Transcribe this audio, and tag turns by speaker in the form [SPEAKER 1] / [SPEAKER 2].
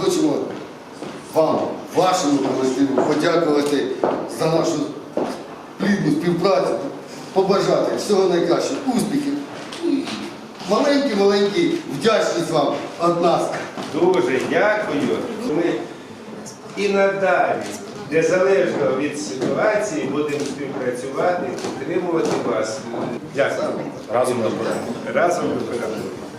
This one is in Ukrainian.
[SPEAKER 1] хочемо вам, вашому колективу, подякувати за нашу плідну співпрацю, побажати всього найкращого, успіхів. І Маленький-маленький вдячність вам від нас.
[SPEAKER 2] Дуже дякую. Ми і надалі, незалежно від ситуації, будемо співпрацювати, підтримувати вас. Дякую.
[SPEAKER 3] Разом до перемоги.
[SPEAKER 2] Разом до перемоги.